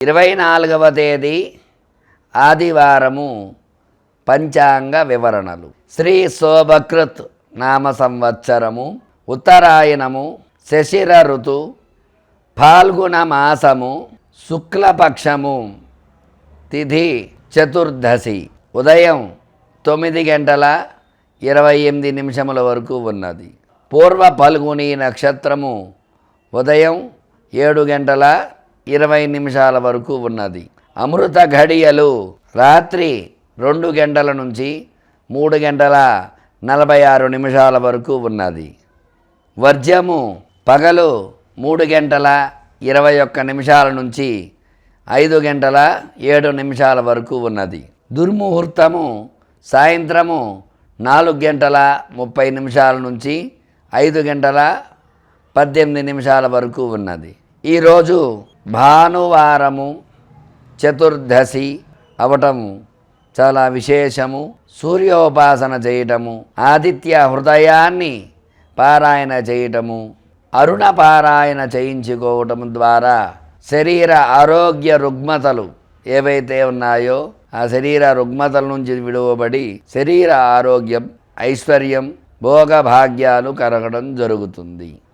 ఇరవై నాలుగవ తేదీ ఆదివారము పంచాంగ వివరణలు. శ్రీ శోభకృత్ నామ సంవత్సరము ఉత్తరాయణము శశిర ఋతు ఫాల్గుణ మాసము శుక్లపక్షము తిథి చతుర్దశి ఉదయం తొమ్మిది గంటల ఇరవై ఎనిమిది నిమిషముల వరకు ఉన్నది. పూర్వ పల్గుని నక్షత్రము ఉదయం ఏడు గంటల ఇరవై నిమిషాల వరకు ఉన్నది. అమృత ఘడియలు రాత్రి రెండు గంటల నుంచి మూడు గంటల నలభై ఆరు నిమిషాల వరకు ఉన్నది. వర్జము పగలు మూడు గంటల ఇరవై ఒక్క నిమిషాల నుంచి ఐదు గంటల ఏడు నిమిషాల వరకు ఉన్నది. దుర్ముహూర్తము సాయంత్రము నాలుగు గంటల ముప్పై నిమిషాల నుంచి ఐదు గంటల పద్దెనిమిది నిమిషాల వరకు ఉన్నది. ఈరోజు భానువారము చతుర్దశి అవటము చాలా విశేషము. సూర్యోపాసన చేయటము ఆదిత్య హృదయాన్ని పారాయణ చేయటము అరుణ పారాయణ చేయించుకోవటం ద్వారా శరీర ఆరోగ్య రుగ్మతలు ఏవైతే ఉన్నాయో ఆ శరీర రుగ్మతల నుంచి విడువబడి శరీర ఆరోగ్యం ఐశ్వర్యం భోగభాగ్యాలు కరగడం జరుగుతుంది.